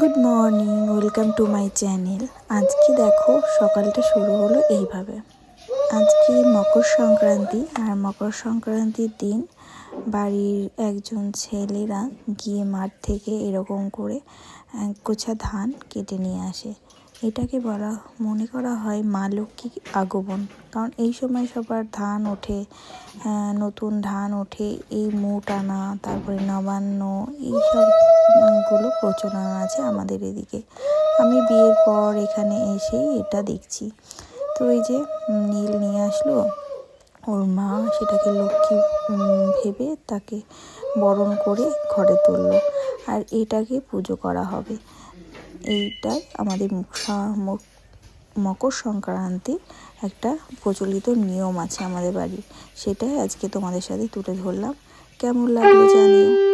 Good morning welcome to my channel আজকে দেখো, সকালটা শুরু হলো এইভাবে। আজকে মকর সংক্রান্তি, আর মকর সংক্রান্তির দিন বাড়ির একজন ছেলেরা গিয়ে মাঠ থেকে এরকম করে গোছা ধান কেটে নিয়ে আসে। এটাকে বলা, মনে করা হয় মা লক্ষ্মী আগমন। কারণ এই সময় সবার ধান ওঠে নতুন ধান ওঠে, এই মুট আনা, তারপরে নবান্ন, এইসব গুলো প্রচলন আছে আমাদের এদিকে। আমি বিয়ের পর এখানে এসেই এটা দেখছি। তো এই যে নীল নিয়ে আসলো। ওর মা সেটাকে লক্ষ্মী ভেবে তাকে বরণ করে ঘরে তুললো। আর এটাকে পুজো করা হবে। এইটাই আমাদের মকর সংক্রান্তির একটা প্রচলিত নিয়ম আছে আমাদের বাড়ির। সেটাই আজকে তোমাদের সাথে তুলে ধরলাম। কেমন লাগল জানিও।